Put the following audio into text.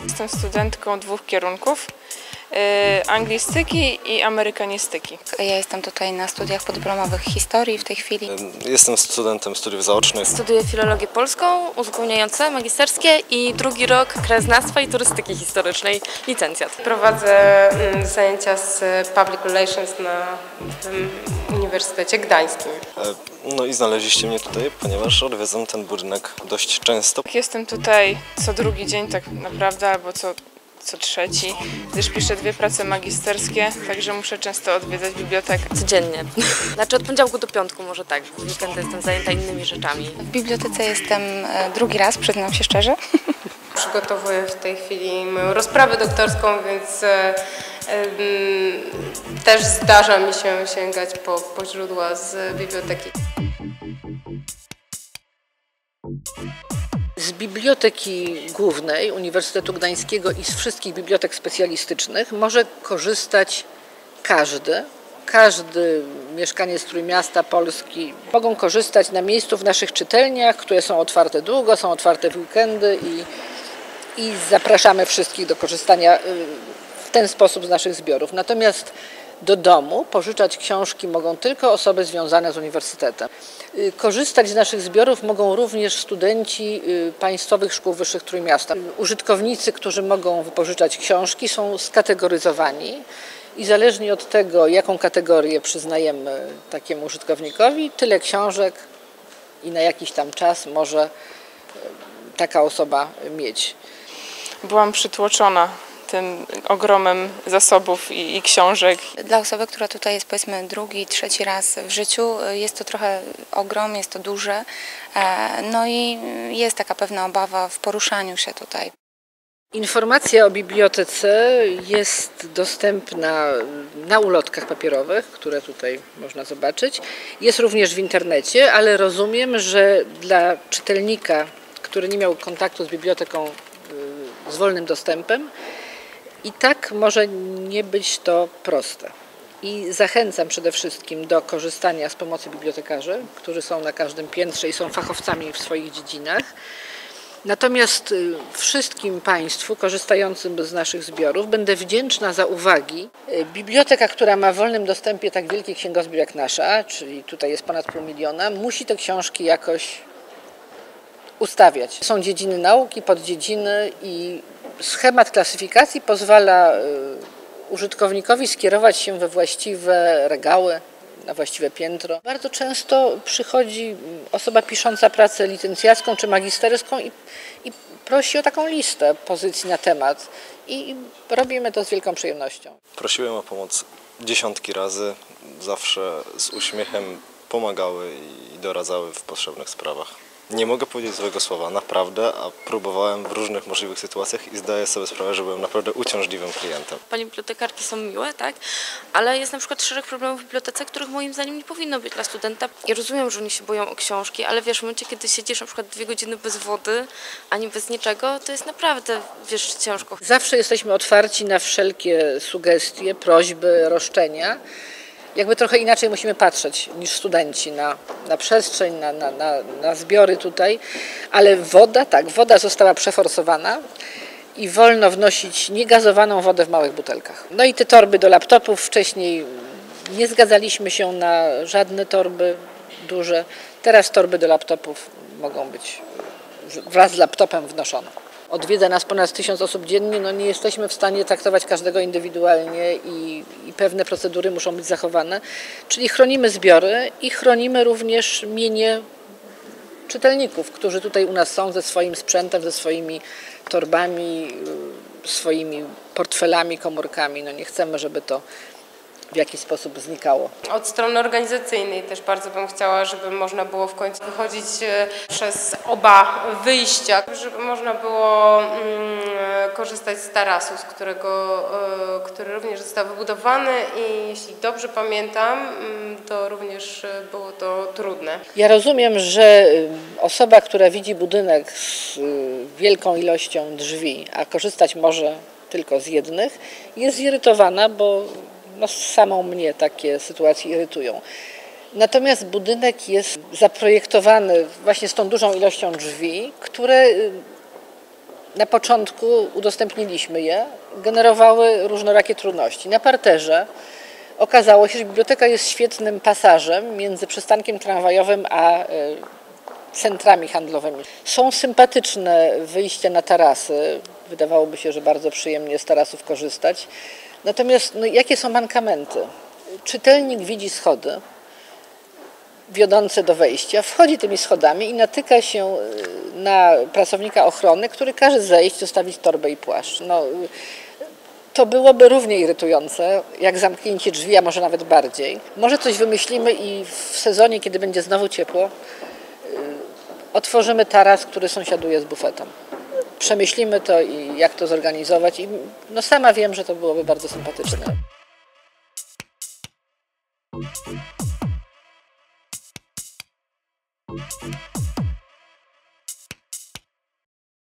Jestem studentką dwóch kierunków. Y, Anglistyki i amerykanistyki. Ja jestem tutaj na studiach podyplomowych historii w tej chwili. Jestem studentem studiów zaocznych. Studiuję filologię polską, uzupełniające, magisterskie i drugi rok krajoznawstwa i turystyki historycznej, licencjat. Prowadzę mm, zajęcia z Public Relations na tym Uniwersytecie Gdańskim. E, No i znaleźliście mnie tutaj, ponieważ odwiedzam ten budynek dość często. Jestem tutaj co drugi dzień tak naprawdę, albo co, co trzeci, gdyż piszę dwie prace magisterskie, także muszę często odwiedzać bibliotekę. Codziennie. Znaczy od poniedziałku do piątku może tak, w weekendy jestem zajęta innymi rzeczami. W bibliotece jestem e, drugi raz, przyznam się szczerze. Przygotowuję w tej chwili moją rozprawę doktorską, więc e, też zdarza mi się sięgać po, po źródła z biblioteki. Z Biblioteki Głównej Uniwersytetu Gdańskiego i z wszystkich bibliotek specjalistycznych może korzystać każdy. Każdy mieszkaniec Trójmiasta, Polski mogą korzystać na miejscu w naszych czytelniach, które są otwarte długo, są otwarte w weekendy i, i zapraszamy wszystkich do korzystania y, w ten sposób z naszych zbiorów. Natomiast do domu pożyczać książki mogą tylko osoby związane z uniwersytetem. Y, Korzystać z naszych zbiorów mogą również studenci y, Państwowych Szkół Wyższych Trójmiasta. Użytkownicy, którzy mogą wypożyczać książki są skategoryzowani i zależnie od tego, jaką kategorię przyznajemy takiemu użytkownikowi, tyle książek i na jakiś tam czas może y, taka osoba mieć. Byłam przytłoczona tym ogromem zasobów i, i książek. Dla osoby, która tutaj jest powiedzmy drugi, trzeci raz w życiu, jest to trochę ogrom, jest to duże. e, No i jest taka pewna obawa w poruszaniu się tutaj. Informacja o bibliotece jest dostępna na ulotkach papierowych, które tutaj można zobaczyć. Jest również w internecie, ale rozumiem, że dla czytelnika, który nie miał kontaktu z biblioteką y, z wolnym dostępem, i tak może nie być to proste. I zachęcam przede wszystkim do korzystania z pomocy bibliotekarzy, którzy są na każdym piętrze i są fachowcami w swoich dziedzinach. Natomiast y, wszystkim Państwu korzystającym z naszych zbiorów będę wdzięczna za uwagi. Y, Biblioteka, która ma w wolnym dostępie tak wielki księgozbiór jak nasza, czyli tutaj jest ponad pół miliona, musi te książki jakoś ustawiać. Są dziedziny nauki, poddziedziny i schemat klasyfikacji pozwala y, użytkownikowi skierować się we właściwe regały, na właściwe piętro. Bardzo często przychodzi mm, osoba pisząca pracę licencjacką czy magisterską i, i prosi o taką listę pozycji na temat i robimy to z wielką przyjemnością. Prosiłem o pomoc dziesiątki razy, zawsze z uśmiechem pomagały i doradzały w potrzebnych sprawach. Nie mogę powiedzieć złego słowa, naprawdę, a próbowałem w różnych możliwych sytuacjach i zdaję sobie sprawę, że byłem naprawdę uciążliwym klientem. Panie bibliotekarki są miłe, tak? Ale jest na przykład szereg problemów w bibliotece, których moim zdaniem nie powinno być dla studenta. Ja rozumiem, że oni się boją o książki, ale wiesz, w momencie, kiedy siedzisz na przykład dwie godziny bez wody, ani bez niczego, to jest naprawdę, wiesz, ciężko. Zawsze jesteśmy otwarci na wszelkie sugestie, prośby, roszczenia. Jakby trochę inaczej musimy patrzeć niż studenci na, na przestrzeń, na, na, na, na zbiory tutaj, ale woda, tak, woda została przeforsowana i wolno wnosić niegazowaną wodę w małych butelkach. No i te torby do laptopów wcześniej nie zgadzaliśmy się na żadne torby duże. Teraz torby do laptopów mogą być wraz z laptopem wnoszone. Odwiedza nas ponad tysiąc osób dziennie, no nie jesteśmy w stanie traktować każdego indywidualnie i, i pewne procedury muszą być zachowane. Czyli chronimy zbiory i chronimy również mienie czytelników, którzy tutaj u nas są ze swoim sprzętem, ze swoimi torbami, y, swoimi portfelami, komórkami. No nie chcemy, żeby to w jakiś sposób znikało. Od strony organizacyjnej też bardzo bym chciała, żeby można było w końcu wychodzić e, przez oba wyjścia, żeby można było mm, korzystać z tarasu, z którego, e, który również został wybudowany i jeśli dobrze pamiętam, mm, to również e, było to trudne. Ja rozumiem, że osoba, która widzi budynek z wielką ilością drzwi, a korzystać może tylko z jednych, jest zirytowana, bo no, samą mnie takie sytuacje irytują. Natomiast budynek jest zaprojektowany właśnie z tą dużą ilością drzwi, które y, na początku udostępniliśmy je, generowały różnorakie trudności. Na parterze okazało się, że biblioteka jest świetnym pasażem między przystankiem tramwajowym a e, centrami handlowymi. Są sympatyczne wyjścia na tarasy. Wydawałoby się, że bardzo przyjemnie z tarasów korzystać. Natomiast no, jakie są mankamenty? Czytelnik widzi schody wiodące do wejścia, wchodzi tymi schodami i natyka się y, na pracownika ochrony, który każe zejść, zostawić torbę i płaszcz. No, to byłoby równie irytujące, jak zamknięcie drzwi, a może nawet bardziej. Może coś wymyślimy i w sezonie, kiedy będzie znowu ciepło, y, otworzymy taras, który sąsiaduje z bufetem. Przemyślimy to i jak to zorganizować i no sama wiem, że to byłoby bardzo sympatyczne.